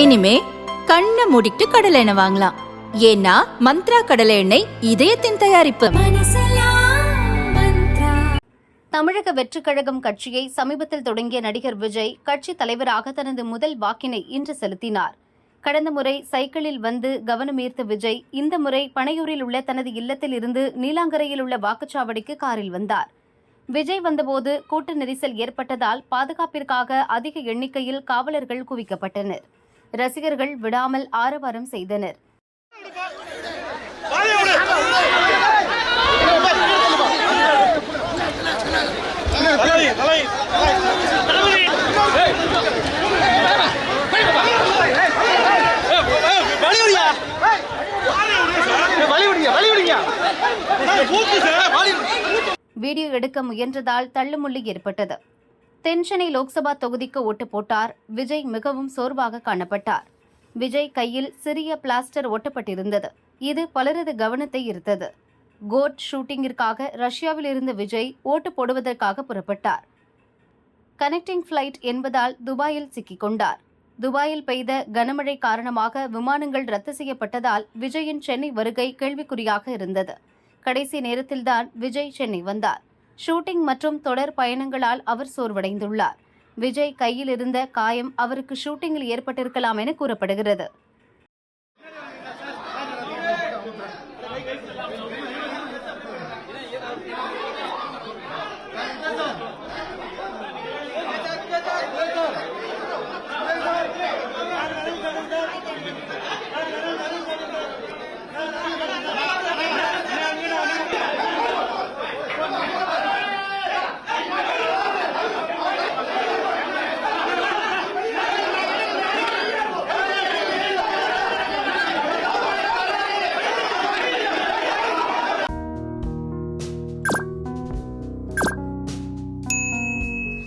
இனிமே கண்ணை மூடிட்டு கடலை எண்ணெய் வாங்கலாம். ஏன்னா மந்த்ரா கடலை எண்ணெய் இதயத்தின் தயாரிப்பு. தமிழக வெற்றி கழகம் கட்சியை சமீபத்தில் தொடங்கிய நடிகர் விஜய் கட்சி தலைவராக தனது முதல் வாக்கினை இன்று செலுத்தினார். கடந்த முறை சைக்கிளில் வந்து கவனம் ஈர்த்த விஜய் இந்த முறை பனையூரில் உள்ள தனது இல்லத்தில் இருந்து நீலாங்கரையில் உள்ள வாக்குச்சாவடிக்கு காரில் வந்தார். விஜய் வந்தபோது கூட்ட நெரிசல் ஏற்பட்டதால் பாதுகாப்பிற்காக அதிக எண்ணிக்கையில் காவலர்கள் குவிக்கப்பட்டனர். ரசிகர்கள் விடாமல் ஆரவாரம் செய்தனர். வீடியோ எடுக்க முயன்றதால் தள்ளுமுள்ளு ஏற்பட்டது. தென்சென்னை லோக்சபா தொகுதிக்கு ஓட்டு போட்டார். விஜய் மிகவும் சோர்வாக காணப்பட்டார். விஜய் கையில் சிறிய பிளாஸ்டர் ஒட்டப்பட்டிருந்தது. இது பலரது கவனத்தை ஈர்த்தது. கோட் ஷூட்டிங்கிற்காக ரஷ்யாவில் இருந்த விஜய் ஓட்டு போடுவதற்காக புறப்பட்டார். கனெக்டிங் ஃபிளைட் என்பதால் துபாயில் சிக்கிக் கொண்டார். துபாயில் பெய்த கனமழை காரணமாக விமானங்கள் ரத்து செய்யப்பட்டதால் விஜயின் சென்னை வருகை கேள்விக்குறியாக இருந்தது. கடைசி நேரத்தில்தான் விஜய் சென்னை வந்தார். ஷூட்டிங் மற்றும் தொடர் பயணங்களால் அவர் சோர்வடைந்துள்ளார். விஜய் கையில் இருந்த காயம் அவருக்கு ஷூட்டிங்கில் ஏற்பட்டிருக்கலாம் என கூறப்படுகிறது.